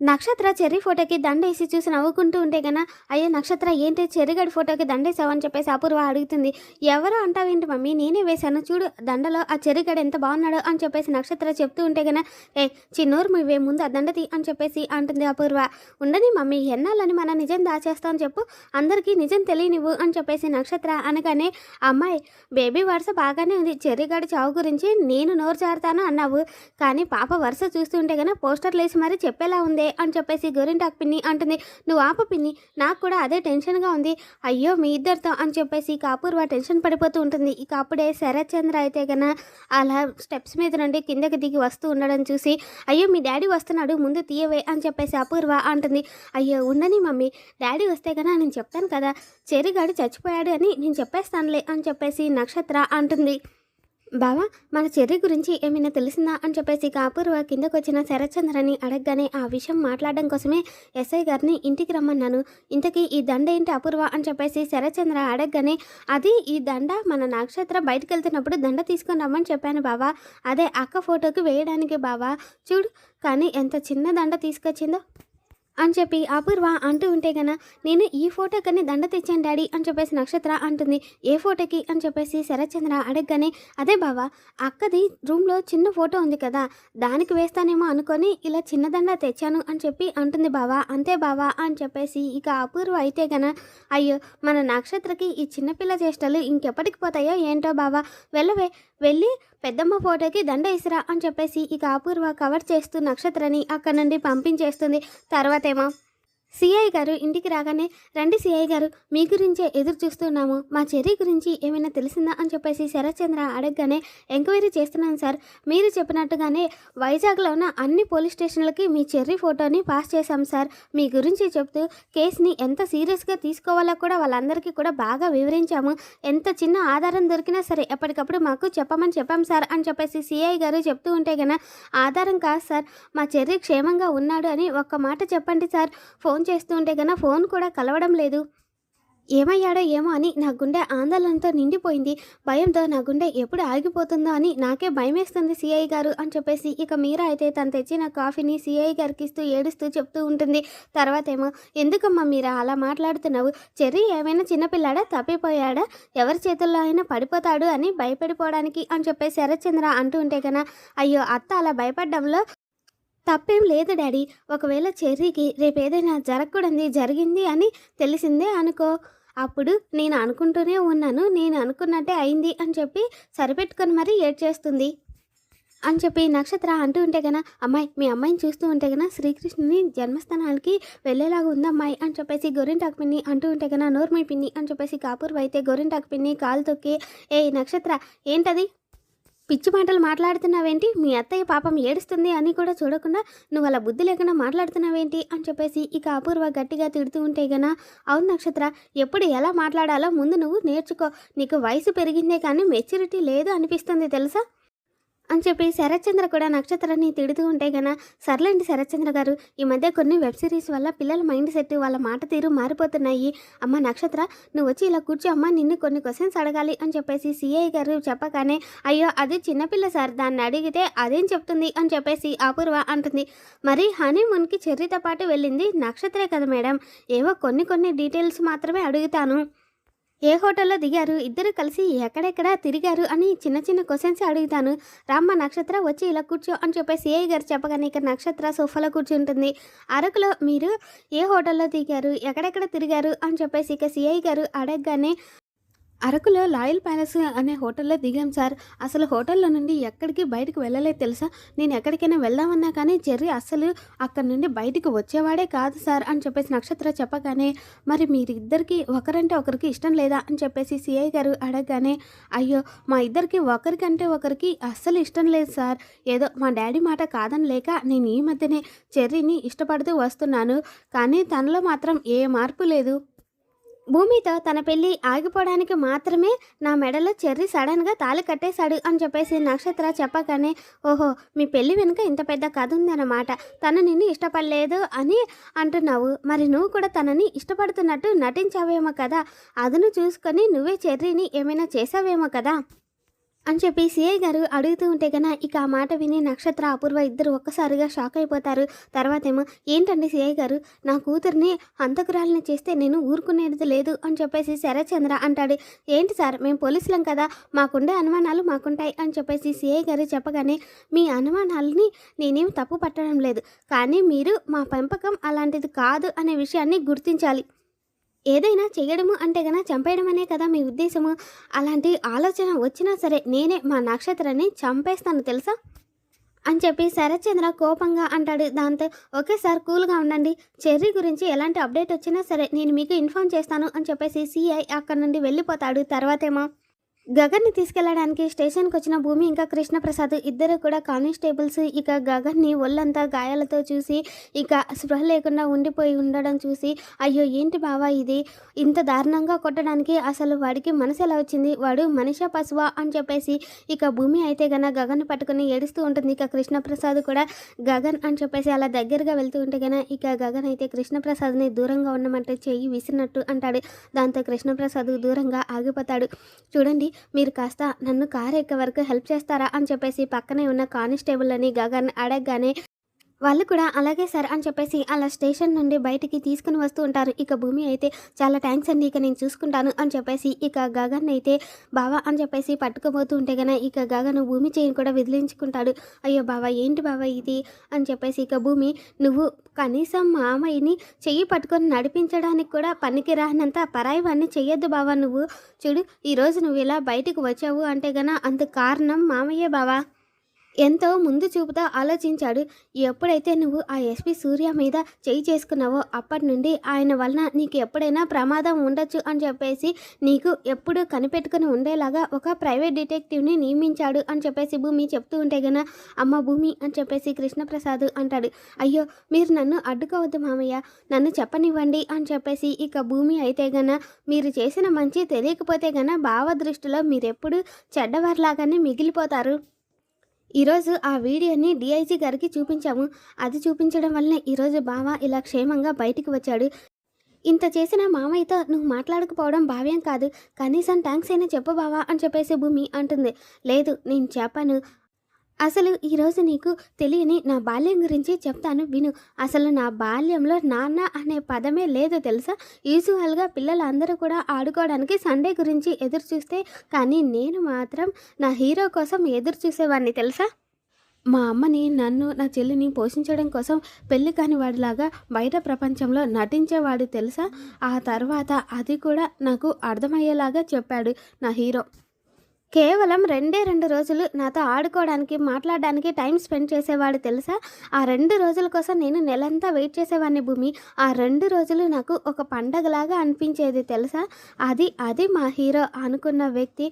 నక్షత్ర చెర్రీ ఫోటోకి దండేసి చూసి నవ్వుకుంటూ ఉంటే గన అయ్యో నక్షత్ర ఏంటి చెర్రిగడి ఫోటోకి దండేసావని చెప్పేసి అపూర్వ అడుగుతుంది. ఎవరో అంటావేంటి మమ్మీ? నేనే వేశాను. చూడు దండలో ఆ చెర్రిగడు ఎంత బాగున్నాడో అని చెప్పేసి నక్షత్ర చెప్తూ ఉంటే గన ఏ చిన్నూరు మీవే ముందు ఆ దండతి అని చెప్పేసి అంటుంది అపూర్వ. ఉండని మమ్మీ ఎన్నాలని మన నిజం దాచేస్తామని చెప్పు. అందరికీ నిజం తెలియనివ్వు అని చెప్పేసి నక్షత్ర అనగానే అమ్మాయి బేబీ వరుస బాగానే ఉంది. చెర్రిగడి చావు గురించి నేను నోరు జారుతాను అన్నావు. కానీ పాప వరుస చూస్తుంటే గన పోస్టర్లు వేసి మరీ చెప్పేలా ఉంది. అని చెప్పేసి గోరింటాకు పిన్ని అంటుంది. నువ్వు ఆపు పిన్ని నాకు కూడా అదే టెన్షన్గా ఉంది. అయ్యో మీ ఇద్దరితో అని చెప్పేసి ఇక అపూర్వ టెన్షన్ పడిపోతూ ఉంటుంది. ఇక అప్పుడే శరత్ చంద్ర అయితే గన అలా స్టెప్స్ మీద నుండి కిందకి దిగి వస్తూ ఉండడం చూసి అయ్యో మీ డాడీ వస్తున్నాడు ముందు తీయవే అని చెప్పేసి అపూర్వ అంటుంది. అయ్యో ఉండని మమ్మీ డాడీ వస్తే కన్నా నేను చెప్తాను కదా చెరిగాడు చచ్చిపోయాడు అని నేను చెప్పేస్తానులే అని చెప్పేసి నక్షత్ర అంటుంది. బావా మన చెర్రీ గురించి ఏమైనా తెలిసిందా అని చెప్పేసి కాపూర్వ కిందకొచ్చిన కిందకు వచ్చిన శరత్చంద్రని అడగగానే ఆ విషయం మాట్లాడడం కోసమే ఎస్ఐ గారిని ఇంటికి రమ్మన్నాను. ఇంతకీ ఈ దండ ఏంటి అపూర్వ అని చెప్పేసి శరత్చంద్ర అడగగానే అది ఈ దండ మన నక్షత్ర బయటకు వెళ్తున్నప్పుడు దండ తీసుకొని రమ్మని చెప్పాను బావా. అదే అక్క ఫోటోకి వేయడానికి బావా. చూడు కానీ ఎంత చిన్న దండ తీసుకొచ్చిందో. అని చెప్పి అపూర్వ అంటూ ఉంటే గన నేను ఈ ఫోటో కని దండ తెచ్చాను డాడీ అని చెప్పేసి నక్షత్ర అంటుంది. ఏ ఫోటోకి? అని చెప్పేసి శరత్చంద్ర అడగగానే అదే బావా అక్కది రూమ్లో చిన్న ఫోటో ఉంది కదా దానికి వేస్తానేమో అనుకొని ఇలా చిన్న దండ తెచ్చాను అని చెప్పి అంటుంది బావా. అంతే బావా అని చెప్పేసి ఇక అపూర్వ అయితే గన అయ్యో మన నక్షత్రకి ఈ చిన్నపిల్ల చేష్టలు ఇంకెప్పటికి పోతాయో ఏంటో బావా వెళ్ళవే వెళ్ళి పెద్దమ్మ ఫోటోకి దండ ఇసిరా అని చెప్పేసి ఇక అపూర్వ కవర్ చేస్తూ నక్షత్రని అక్కడ నుండి పంపించేస్తుంది. తర్వాతేమో సిఐ గారు ఇంటికి రాగానే రండి సిఐ గారు మీ గురించే ఎదురు చూస్తున్నాము. మా చెర్రీ గురించి ఏమైనా తెలిసిందా? అని చెప్పేసి శరత్చంద్ర అడగగానే ఎంక్వైరీ చేస్తున్నాను సార్. మీరు చెప్పినట్టుగానే వైజాగ్లో ఉన్న అన్ని పోలీస్ స్టేషన్లకి మీ చెర్రీ ఫోటోని పాస్ చేశాం సార్. మీ గురించి చెప్తూ కేసుని ఎంత సీరియస్గా తీసుకోవాలో కూడా వాళ్ళందరికీ కూడా బాగా వివరించాము. ఎంత చిన్న ఆధారం దొరికినా సరే ఎప్పటికప్పుడు మాకు చెప్పమని చెప్పాం సార్ అని చెప్పేసి సిఐ గారు చెప్తూ ఉంటే గన ఆధారం కాదు సార్. మా చెర్రీ క్షేమంగా ఉన్నాడు అని ఒక్క మాట చెప్పండి సార్. ఫోన్ చేస్తూ ఉంటే గన ఫోన్ కూడా కలవడం లేదు. ఏమయ్యాడో ఏమో అని నా గుండె ఆందోళనతో నిండిపోయింది. భయంతో నా గుండె ఎప్పుడు ఆగిపోతుందో అని నాకే భయమేస్తుంది సిఐ గారు అని చెప్పేసి ఇక మీరా అయితే తను తెచ్చిన కాఫీని సిఐ గారికి ఇస్తూ ఏడుస్తూ చెప్తూ ఉంటుంది. తర్వాత ఏమో ఎందుకమ్మా మీరా అలా మాట్లాడుతున్నావు? చెర్రీ ఏమైనా చిన్నపిల్లాడా? తప్పిపోయాడా? ఎవరి చేతుల్లో అయినా పడిపోతాడు అని భయపడిపోవడానికి అని చెప్పేసి శరత్చంద్ర అంటూ ఉంటే కన్నా అయ్యో అత్త అలా భయపడడంలో తప్పేం లేదు డాడీ. ఒకవేళ చెర్రీకి రేపు ఏదైనా జరగకూడదు జరిగింది అని తెలిసిందే అనుకో. అప్పుడు నేను అనుకుంటూనే ఉన్నాను. నేను అనుకున్నట్టే అయింది అని చెప్పి సరిపెట్టుకొని మరీ ఏడ్చేస్తుంది. అని చెప్పి నక్షత్ర అంటూ ఉంటే గన అమ్మాయి మీ అమ్మాయిని చూస్తూ ఉంటే గన శ్రీకృష్ణుని జన్మస్థానానికి వెళ్ళేలాగా ఉంది అమ్మాయి అని చెప్పేసి గొరింటాకు పిన్ని అంటూ ఉంటే గన నోర్మై పిన్ని అని చెప్పేసి కాపూర్ అయితే గొరింటాకు పిన్ని కాలు తొక్కి ఏ నక్షత్ర ఏంటది? పిచ్చి మాటలు మాట్లాడుతున్నావేంటి? మీ అత్తయ్య పాపం ఏడుస్తుంది అని కూడా చూడకుండా నువ్వు అలా బుద్ధి లేకుండా మాట్లాడుతున్నావేంటి? అని చెప్పేసి ఇక అపూర్వ గట్టిగా తిడుతూ ఉంటే గనా అవును నక్షత్ర ఎప్పుడు ఎలా మాట్లాడాలో ముందు నువ్వు నేర్చుకో. నీకు వయసు పెరిగిందే కానీ మెచ్యూరిటీ లేదు అనిపిస్తుంది తెలుసా? అని చెప్పి శరత్చంద్ర కూడా నక్షత్రాన్ని తిడుతూ ఉంటే గన సర్లేండి శరత్చంద్ర గారు ఈ మధ్య కొన్ని వెబ్ సిరీస్ వల్ల పిల్లల మైండ్ సెట్ వాళ్ళ మాట తీరు మారిపోతున్నాయి. అమ్మ నక్షత్ర నువ్వు వచ్చి ఇలా కూర్చో అమ్మ నిన్ను కొన్ని క్వశ్చన్స్ అడగాలి అని చెప్పేసి సిఐ గారు చెప్పగానే అయ్యో అది చిన్నపిల్ల సార్ దాన్ని అడిగితే అదేం చెప్తుంది అని చెప్పేసి అపూర్వ అంటుంది. మరి హనీమూన్కి చెర్రితో పాటు వెళ్ళింది నక్షత్రే కదా మేడం ఏవో కొన్ని కొన్ని డీటెయిల్స్ మాత్రమే అడుగుతాను. ఏ హోటల్లో దిగారు? ఇద్దరు కలిసి ఎక్కడెక్కడ తిరిగారు అని చిన్న చిన్న క్వశ్చన్స్ అడుగుతాను. రామ్మ నక్షత్ర వచ్చి ఇలా కూర్చో అని చెప్పేసి ఏ గారు చెప్పగానే ఇక్కడ నక్షత్ర సోఫాలో కూర్చుంటుంది. అరకులో మీరు ఏ హోటల్లో దిగారు? ఎక్కడెక్కడ తిరిగారు? అని చెప్పేసి ఇక సిఐ గారు అడగగానే అరకులో లాయల్ ప్యాలెస్ అనే హోటల్లో దిగాం సార్. అసలు హోటల్లో నుండి ఎక్కడికి బయటకు వెళ్ళలేదు తెలుసా? నేను ఎక్కడికైనా వెళ్దామన్నా కానీ చెర్రీ అస్సలు అక్కడి నుండి బయటికి వచ్చేవాడే కాదు సార్ అని చెప్పేసి నక్షత్ర చెప్పగానే మరి మీరిద్దరికి ఒకరంటే ఒకరికి ఇష్టం లేదా? అని చెప్పేసి సిఐ గారు అడగగానే అయ్యో మా ఇద్దరికి ఒకరికంటే ఒకరికి అస్సలు ఇష్టం లేదు సార్. ఏదో మా డాడీ మాట కాదని లేక నేను ఈ మధ్యనే చెర్రీని ఇష్టపడుతూ వస్తున్నాను. కానీ తనలో మాత్రం ఏ మార్పు లేదు. భూమితో తన పెళ్ళి ఆగిపోవడానికి మాత్రమే నా మెడలో చెర్రీ సడన్గా తాళి కట్టేశాడు అని చెప్పేసి నక్షత్ర చెప్పగానే ఓహో మీ పెళ్ళి వెనుక ఇంత పెద్ద కథ ఉందన్నమాట. తను నిన్ను ఇష్టపడలేదు అని అంటున్నావు. మరి నువ్వు కూడా తనని ఇష్టపడుతున్నట్టు నటించావేమో కదా. అదును చూసుకొని నువ్వే చెర్రీని ఏమైనా చేసావేమో కదా. అని చెప్పి సిఐ గారు అడుగుతూ ఉంటే గన ఇక ఆ మాట విని నక్షత్ర అపూర్వ ఇద్దరు ఒక్కసారిగా షాక్ అయిపోతారు. తర్వాత ఏమో ఏంటండి సిఐ గారు? నా కూతుర్ని హంతకురాలని చేస్తే నేను ఊరుకునేది లేదు అని చెప్పేసి శరచంద్ర అంటాడు. ఏంటి సార్ మేము పోలీసులం కదా మాకుండే అనుమానాలు మాకుంటాయి అని చెప్పేసి సిఐ గారు చెప్పగానే మీ అనుమానాలని నేనేం తప్పు పట్టడం లేదు కానీ మీరు మా పెంపకం అలాంటిది కాదు అనే విషయాన్ని గుర్తించాలి. ఏదైనా చేయడము అంటే గన చంపేయడం అనే కదా మీ ఉద్దేశము? అలాంటి ఆలోచన వచ్చినా సరే నేనే మా నక్షత్రాన్ని చంపేస్తాను తెలుసా? అని చెప్పి శరత్చంద్ర కోపంగా అంటాడు దాంతో ఓకే సార్ కూల్గా ఉండండి. చెర్రీ గురించి ఎలాంటి అప్డేట్ వచ్చినా సరే నేను మీకు ఇన్ఫామ్ చేస్తాను అని చెప్పేసి సిఐ అక్కడ నుండి వెళ్ళిపోతాడు తర్వాతేమో. గగన్ని తీసుకెళ్ళడానికి స్టేషన్కి వచ్చిన భూమి ఇంకా కృష్ణప్రసాద్ ఇద్దరు కూడా కానిస్టేబుల్స్. ఇక గగన్ని ఒళ్ళంతా గాయాలతో చూసి ఇక స్పృహ లేకుండా ఉండిపోయి ఉండడం చూసి అయ్యో ఏంటి బావా ఇది? ఇంత దారుణంగా కొట్టడానికి అసలు వాడికి మనసు ఎలా వచ్చింది? వాడు మనిష పశువా అని చెప్పేసి ఇక భూమి అయితే గన గగన్ పట్టుకుని ఏడుస్తూ ఉంటుంది. ఇక కృష్ణప్రసాద్ కూడా గగన్ అని చెప్పేసి అలా దగ్గరగా వెళ్తూ ఉంటే గన ఇక గగన్ అయితే కృష్ణప్రసాద్ని దూరంగా ఉండమంటే చెయ్యి విసినట్టు అంటాడు. దాంతో కృష్ణప్రసాద్ దూరంగా ఆగిపోతాడు. చూడండి మీరు కాస్త నన్ను కారు ఎక్కే వరకు హెల్ప్ చేస్తారా అని చెప్పేసి పక్కనే ఉన్న కానిస్టేబుల్ అని గగన్ అడగగానే వాళ్ళు కూడా అలాగే సార్ అని చెప్పేసి అలా స్టేషన్ నుండి బయటికి తీసుకుని వస్తూ ఉంటారు. ఇక భూమి అయితే చాలా థ్యాంక్స్ అండి. ఇక నేను చూసుకుంటాను అని చెప్పేసి ఇక గగన్ అయితే బావా అని చెప్పేసి పట్టుకోబోతూ ఉంటే గన ఇక గగన్ భూమి చేయిని కూడా విదిలించుకుంటాడు. అయ్యో బావా ఏంటి బావా ఇది? అని చెప్పేసి ఇక భూమి నువ్వు కనీసం మామయ్యని చెయ్యి పట్టుకొని నడిపించడానికి కూడా పనికి రానంత పరాయివన్నీ చెయ్యొద్దు బావా నువ్వు. చూడు ఈరోజు నువ్వు ఇలా బయటికి వచ్చావు అంటే గన అందుకు కారణం మామయ్య బావా. ఎంతో ముందు చూపుతో ఆలోచించాడు. ఎప్పుడైతే నువ్వు ఆ ఎస్పి సూర్య మీద చేయి చేసుకున్నావో అప్పటి నుండి ఆయన వలన నీకు ఎప్పుడైనా ప్రమాదం ఉండొచ్చు అని చెప్పేసి నీకు ఎప్పుడు కనిపెట్టుకుని ఉండేలాగా ఒక ప్రైవేట్ డిటెక్టివ్ని నియమించాడు అని చెప్పేసి భూమి చెప్తూ ఉంటే గన అమ్మ భూమి అని చెప్పేసి కృష్ణప్రసాద్ అంటాడు. అయ్యో మీరు నన్ను అడ్డుకోవద్దు మామయ్య. నన్ను చెప్పనివ్వండి అని చెప్పేసి ఇక భూమి అయితే గన మీరు చేసిన మంచి తెలియకపోతే గన భావ దృష్టిలో మీరెప్పుడు చెడ్డవారిలాగానే మిగిలిపోతారు. ఈరోజు ఆ వీడియోని డిఐజీ గారికి చూపించాము. అది చూపించడం వల్లనే ఈరోజు బావ ఇలా క్షేమంగా బయటికి వచ్చాడు. ఇంత చేసిన మామయ్యతో నువ్వు మాట్లాడకపోవడం భావ్యం కాదు. కనీసం థ్యాంక్స్ అయినా చెప్పు బావా అని చెప్పేసి భూమి అంటుంది. లేదు నేను చెప్పాను. అసలు ఈరోజు నీకు తెలియని నా బాల్యం గురించి చెప్తాను విను. అసలు నా బాల్యంలో నాన్న అనే పదమే లేదు తెలుసా? యూజువల్గా పిల్లలందరూ కూడా ఆడుకోవడానికి సండే గురించి ఎదురు చూస్తే కానీ నేను మాత్రం నా హీరో కోసం ఎదురు చూసేవాడిని తెలుసా? మా అమ్మని నన్ను నా చెల్లిని పోషించడం కోసం పెళ్ళి కాని వాడిలాగా బయట ప్రపంచంలో నటించేవాడు తెలుసా? ఆ తర్వాత అది కూడా నాకు అర్థమయ్యేలాగా చెప్పాడు నా హీరో. కేవలం రెండే రెండు రోజులు నాతో ఆడుకోవడానికి మాట్లాడడానికి టైం స్పెండ్ చేసేవాడు తెలుసా? ఆ రెండు రోజుల కోసం నేను నెలంతా వెయిట్ చేసేవాడిని భూమి. ఆ రెండు రోజులు నాకు ఒక పండగలాగా అనిపించేది తెలుసా? అది అది మా హీరో అనుకున్న వ్యక్తి.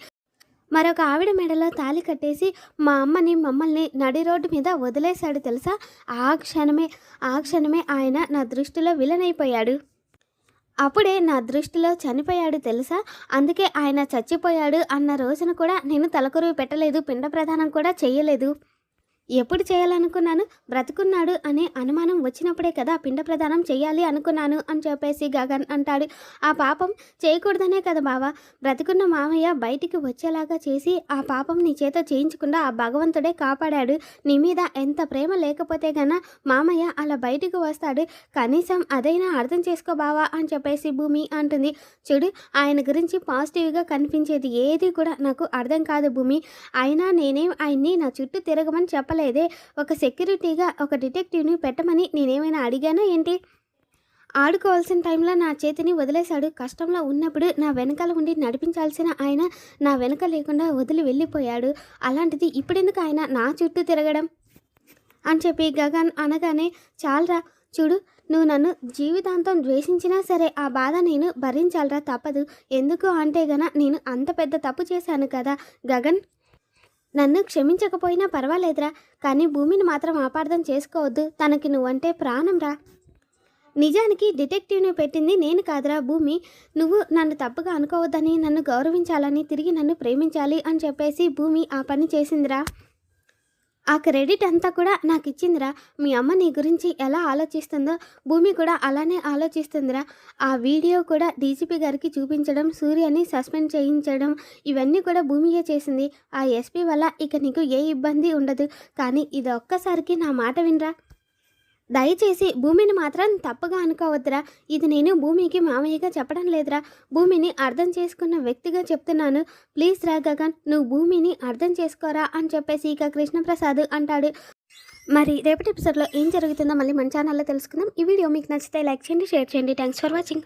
మరొక ఆవిడ మెడలో తాళి కట్టేసి మా అమ్మని మమ్మల్ని నడి రోడ్డు మీద వదిలేశాడు తెలుసా? ఆ క్షణమే ఆ క్షణమే ఆయన నా దృష్టిలో విలనైపోయాడు అప్పుడే నా దృష్టిలో చనిపోయాడు తెలుసా? అందుకే ఆయన చచ్చిపోయాడు అన్న రోజున కూడా నేను తలకొరువు పెట్టలేదు పిండ ప్రదానం కూడా చేయలేదు ఎప్పుడు చేయాలనుకున్నాను బ్రతుకున్నాడు అనే అనుమానం వచ్చినప్పుడే కదా పిండ ప్రదానం చేయాలి అనుకున్నాను అని చెప్పేసి గగన్ అంటాడు. ఆ పాపం చేయకూడదనే కదా బావా. బ్రతుకున్న మామయ్య బయటికి వచ్చేలాగా చేసి ఆ పాపం నీ చేత చేయించకుండా ఆ భగవంతుడే కాపాడాడు. నీ మీద ఎంత ప్రేమ లేకపోతే గన మామయ్య అలా బయటికి వస్తాడు. కనీసం అదైనా అర్థం చేసుకో బావా అని చెప్పేసి భూమి అంటుంది. చూడు ఆయన గురించి పాజిటివ్గా కనిపించేది ఏది కూడా నాకు అర్థం కాదు భూమి. అయినా నేనేం ఆయన్ని నా చుట్టూ తిరగమని చెప్ప చెప్పలేదే. ఒక సెక్యూరిటీగా ఒక డిటెక్టివ్ని పెట్టమని నేనేమైనా అడిగానా ఏంటి? ఆడుకోవాల్సిన టైంలో నా చేతిని వదిలేశాడు. కష్టంలో ఉన్నప్పుడు నా వెనకాల ఉండి నడిపించాల్సిన ఆయన నా వెనక లేకుండా వదిలి వెళ్ళిపోయాడు. అలాంటిది ఇప్పుడెందుకు ఆయన నా చుట్టూ తిరగడం? అని చెప్పి గగన్ అనగానే చాలరా చూడు నువ్వు నన్ను జీవితాంతం ద్వేషించినా సరే ఆ బాధ నేను భరించాలరా తప్పదు. ఎందుకు అంటే గన నేను అంత పెద్ద తప్పు చేశాను కదా గగన్? నన్ను క్షమించకపోయినా పర్వాలేదురా కానీ భూమిని మాత్రం అపార్థం చేసుకోవద్దు. తనకి నువ్వంటే ప్రాణంరా. నిజానికి డిటెక్టివ్ని పెట్టింది నేను కాదురా భూమి. నువ్వు నన్ను తప్పుగా అనుకోవద్దని నన్ను గౌరవించాలని తిరిగి నన్ను ప్రేమించాలి అని చెప్పేసి భూమి ఆ పని చేసిందిరా. ఆ క్రెడిట్ అంతా కూడా నాకు ఇచ్చిందిరా మీ అమ్మ నీ గురించి ఎలా ఆలోచిస్తుందో భూమి కూడా అలానే ఆలోచిస్తుందిరా. ఆ వీడియో కూడా డీజీపీ గారికి చూపించడం సూర్యని సస్పెండ్ చేయించడం ఇవన్నీ కూడా భూమియే చేసింది. ఆ ఎస్పీ వల్ల ఇక నీకు ఏ ఇబ్బంది ఉండదు. కానీ ఇది ఒక్కసారికి నా మాట వినరా? దయచేసి భూమిని మాత్రం తప్పుగా అనుకోవద్దురా. ఇది నేను భూమికి మామయ్యగా చెప్పడం లేదురా. భూమిని అర్థం చేసుకున్న వ్యక్తిగా చెప్తున్నాను. ప్లీజ్ రా గగన్ నువ్వు భూమిని అర్థం చేసుకోరా అని చెప్పేసి ఇక కృష్ణప్రసాద్ అంటాడు. మరి రేపటి ఎపిసోడ్లో ఏం జరుగుతుందో మళ్ళీ మన ఛానల్లో తెలుసుకుందాం. ఈ వీడియో మీకు నచ్చితే లైక్ చేయండి షేర్ చేయండి. Thanks for watching